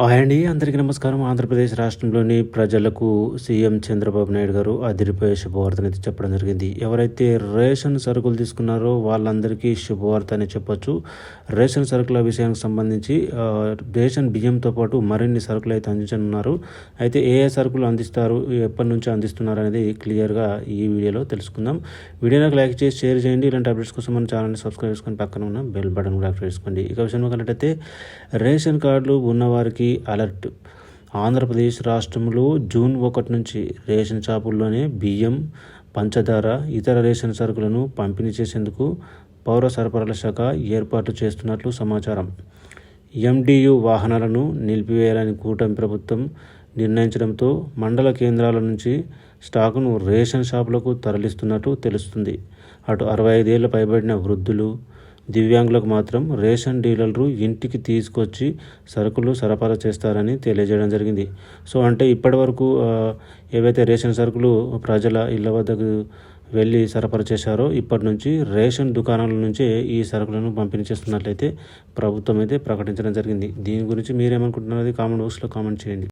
Hi అండి. అందరికీ నమస్కారం. ఆంధ్రప్రదేశ్ రాష్ట్రంలోని ప్రజలకు సీఎం చంద్రబాబు నాయుడు గారు అదిరిపోయే శుభవార్తను అయితే చెప్పడం జరిగింది. ఎవరైతే రేషన్ సరుకులు తీసుకున్నారో వాళ్ళందరికీ శుభవార్త అని చెప్పొచ్చు. రేషన్ సరుకుల విషయానికి సంబంధించి రేషన్ బియ్యంతో పాటు మరిన్ని సరుకులు అయితే అందించనున్నారు. అయితే ఏ ఏ సరుకులు అందిస్తారు ఎప్పటి నుంచి అందిస్తున్నారు అనేది క్లియర్గా ఈ వీడియోలో తెలుసుకుందాం. వీడియోకి లైక్ చేసి షేర్ చేయండి. ఇలాంటి అప్డేట్స్ కోసం మన ఛానల్ని సబ్స్క్రైబ్ చేసుకొని పక్కన ఉన్న బెల్ బటన్ కూడా యాక్టివేట్ చేసుకోండి. ఇక విషయం కలిగితే రేషన్ కార్డులు ఉన్నవారికి అలర్ట్. ఆంధ్రప్రదేశ్ రాష్ట్రంలో జూన్ ఒకటి నుంచి రేషన్ షాపుల్లోనే బియ్యం పంచదార ఇతర రేషన్ సరుకులను పంపిణీ చేసేందుకు పౌర సరఫరాల శాఖ ఏర్పాట్లు చేస్తున్నట్లు సమాచారం. ఎండియు వాహనాలను నిలిపివేయాలని కూటమి ప్రభుత్వం నిర్ణయించడంతో మండల కేంద్రాల నుంచి స్టాకును రేషన్ షాపులకు తరలిస్తున్నట్టు తెలుస్తుంది. అటు అరవై ఐదేళ్ళ పైబడిన వృద్ధులు దివ్యాంగులకు మాత్రం రేషన్ డీలర్లు ఇంటికి తీసుకొచ్చి సరుకులు సరఫరా చేస్తారని తెలియజేయడం జరిగింది. సో అంటే ఇప్పటి వరకు ఏవైతే రేషన్ సరుకులు ప్రజల ఇళ్ళ వద్దకు వెళ్ళి సరఫరా చేశారో ఇప్పటి నుంచి రేషన్ దుకాణాల నుంచే ఈ సరుకులను పంపిణీ చేస్తున్నట్లయితే ప్రభుత్వం అయితే ప్రకటించడం జరిగింది. దీని గురించి మీరేమనుకుంటున్నది కామెంట్ బాక్స్లో కామెంట్ చేయండి.